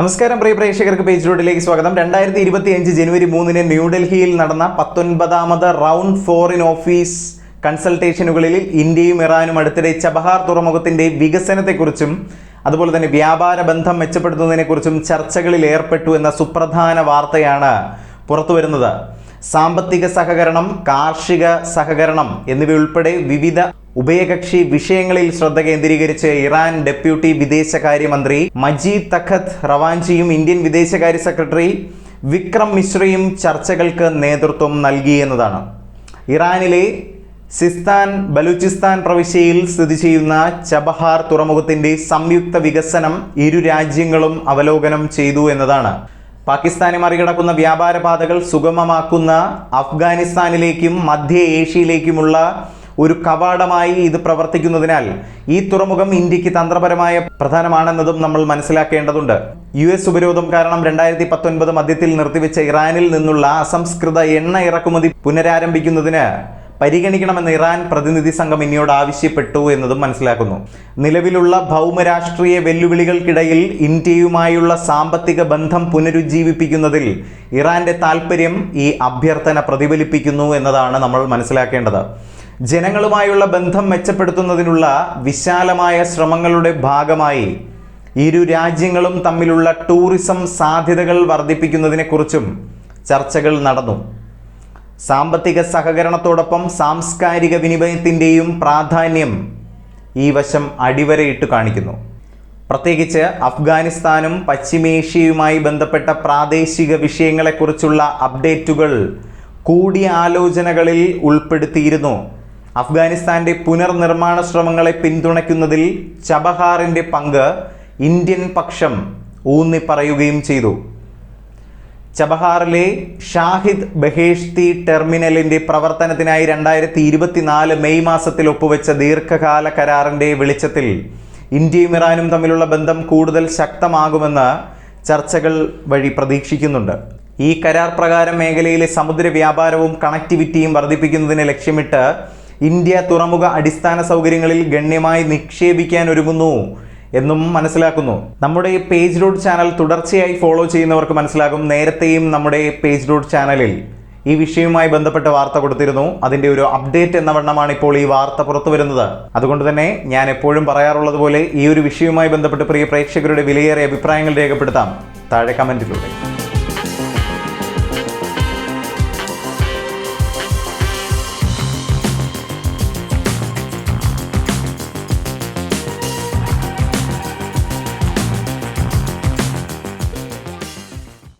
നമസ്കാരം പ്രിയ പ്രേക്ഷകർക്ക് പേജ് റോഡിലേക്ക് സ്വാഗതം. രണ്ടായിരത്തി ഇരുപത്തി അഞ്ച് ജനുവരി മൂന്നിന് ന്യൂഡൽഹിയിൽ നടന്ന പത്തൊൻപതാമത് റൗണ്ട് ഫോറിൻ ഓഫീസ് കൺസൾട്ടേഷനുകളിൽ ഇന്ത്യയും ഇറാനും അടുത്തിടെ ചബഹാർ തുറമുഖത്തിന്റെ വികസനത്തെക്കുറിച്ചും അതുപോലെ തന്നെ വ്യാപാര ബന്ധം മെച്ചപ്പെടുത്തുന്നതിനെക്കുറിച്ചും ചർച്ചകളിൽ ഏർപ്പെട്ടു എന്ന സുപ്രധാന വാർത്തയാണ് പുറത്തു വരുന്നത് സാമ്പത്തിക സഹകരണം കാർഷിക സഹകരണം എന്നിവയുൾപ്പെടെ വിവിധ ഉഭയകക്ഷി വിഷയങ്ങളിൽ ശ്രദ്ധ കേന്ദ്രീകരിച്ച് ഇറാൻ ഡെപ്യൂട്ടി വിദേശകാര്യമന്ത്രി മജീദ് തഖത്ത് റവാഞ്ചിയും ഇന്ത്യൻ വിദേശകാര്യ സെക്രട്ടറി വിക്രം മിശ്രയും ചർച്ചകൾക്ക് നേതൃത്വം നൽകി എന്നതാണ്. ഇറാനിലെ സിസ്താൻ ബലൂചിസ്ഥാൻ പ്രവിശ്യയിൽ സ്ഥിതി ചെയ്യുന്ന ചബഹാർ തുറമുഖത്തിന്റെ സംയുക്ത വികസനം ഇരു രാജ്യങ്ങളും അവലോകനം ചെയ്തു എന്നതാണ്. പാകിസ്ഥാനെ മറികടക്കുന്ന വ്യാപാര പാതകൾ സുഗമമാക്കുന്ന അഫ്ഗാനിസ്ഥാനിലേക്കും മധ്യ ഏഷ്യയിലേക്കുമുള്ള ഒരു കവാടമായി ഇത് പ്രവർത്തിക്കുന്നതിനാൽ ഈ തുറമുഖം ഇന്ത്യയ്ക്ക് തന്ത്രപരമായ പ്രധാനമാണെന്നതും നമ്മൾ മനസ്സിലാക്കേണ്ടതുണ്ട്. യു എസ് ഉപരോധം കാരണം രണ്ടായിരത്തി പത്തൊൻപത് മധ്യത്തിൽ നിർത്തിവെച്ച ഇറാനിൽ നിന്നുള്ള അസംസ്കൃത എണ്ണ ഇറക്കുമതി പുനരാരംഭിക്കുന്നതിന് പരിഗണിക്കണമെന്ന് ഇറാൻ പ്രതിനിധി സംഘം ഇനിയോട് ആവശ്യപ്പെട്ടു എന്നതും മനസ്സിലാക്കുന്നു. നിലവിലുള്ള ഭൗമരാഷ്ട്രീയ വെല്ലുവിളികൾക്കിടയിൽ ഇന്ത്യയുമായുള്ള സാമ്പത്തിക ബന്ധം പുനരുജ്ജീവിപ്പിക്കുന്നതിൽ ഇറാന്റെ താൽപ്പര്യം ഈ അഭ്യർത്ഥന പ്രതിഫലിപ്പിക്കുന്നു എന്നതാണ് നമ്മൾ മനസ്സിലാക്കേണ്ടത്. ജനങ്ങളുമായുള്ള ബന്ധം മെച്ചപ്പെടുത്തുന്നതിനുള്ള വിശാലമായ ശ്രമങ്ങളുടെ ഭാഗമായി ഇരു രാജ്യങ്ങളും തമ്മിലുള്ള ടൂറിസം സാധ്യതകൾ വർദ്ധിപ്പിക്കുന്നതിനെക്കുറിച്ചും ചർച്ചകൾ നടന്നു. സാമ്പത്തിക സഹകരണത്തോടൊപ്പം സാംസ്കാരിക വിനിമയത്തിന്റെയും പ്രാധാന്യം ഈ വശം അടിവരയിട്ട് കാണിക്കുന്നു. പ്രത്യേകിച്ച് അഫ്ഗാനിസ്ഥാനും പശ്ചിമേഷ്യയുമായി ബന്ധപ്പെട്ട പ്രാദേശിക വിഷയങ്ങളെക്കുറിച്ചുള്ള അപ്ഡേറ്റുകൾ കൂടിയാലോചനകളിൽ ഉൾപ്പെടുത്തിയിരുന്നു അഫ്ഗാനിസ്ഥാന്റെ പുനർനിർമ്മാണ ശ്രമങ്ങളെ പിന്തുണയ്ക്കുന്നതിൽ ചബഹാറിന്റെ പങ്ക് ഇന്ത്യൻ പക്ഷം ഊന്നിപ്പറയുകയും ചെയ്തു. ചബഹാറിലെ ഷാഹിദ് ബഹേഷ്തി ടെർമിനലിന്റെ പ്രവർത്തനത്തിനായി രണ്ടായിരത്തി ഇരുപത്തിനാല് മെയ് മാസത്തിൽ ഒപ്പുവെച്ച ദീർഘകാല കരാറിന്റെ വെളിച്ചത്തിൽ ഇന്ത്യയും ഇറാനും തമ്മിലുള്ള ബന്ധം കൂടുതൽ ശക്തമാകുമെന്ന് ചർച്ചകൾ വഴി പ്രതീക്ഷിക്കുന്നുണ്ട്. ഈ കരാർ പ്രകാരം മേഖലയിലെ സമുദ്ര വ്യാപാരവും കണക്ടിവിറ്റിയും വർദ്ധിപ്പിക്കുന്നതിനെ ലക്ഷ്യമിട്ട് ഇന്ത്യ തുറമുഖ അടിസ്ഥാന സൗകര്യങ്ങളിൽ ഗണ്യമായി നിക്ഷേപിക്കാൻ ഒരുങ്ങുന്നു എന്നും മനസ്സിലാക്കുന്നു. നമ്മുടെ പേജ് റോഡ് ചാനൽ തുടർച്ചയായി ഫോളോ ചെയ്യുന്നവർക്ക് മനസ്സിലാകും നേരത്തെയും നമ്മുടെ പേജ് റോഡ് ചാനലിൽ ഈ വിഷയവുമായി ബന്ധപ്പെട്ട വാർത്ത കൊടുത്തിരുന്നു. അതിന്റെ ഒരു അപ്ഡേറ്റ് എന്ന വണ്ണമാണ് ഇപ്പോൾ ഈ വാർത്ത പുറത്തു വരുന്നത്. അതുകൊണ്ട് തന്നെ ഞാൻ എപ്പോഴും പറയാറുള്ളത് പോലെ ഈ ഒരു വിഷയവുമായി ബന്ധപ്പെട്ട് പ്രിയ പ്രേക്ഷകരുടെ വിലയേറിയ അഭിപ്രായങ്ങൾ രേഖപ്പെടുത്താം. താഴെ കമന്റിലൂടെ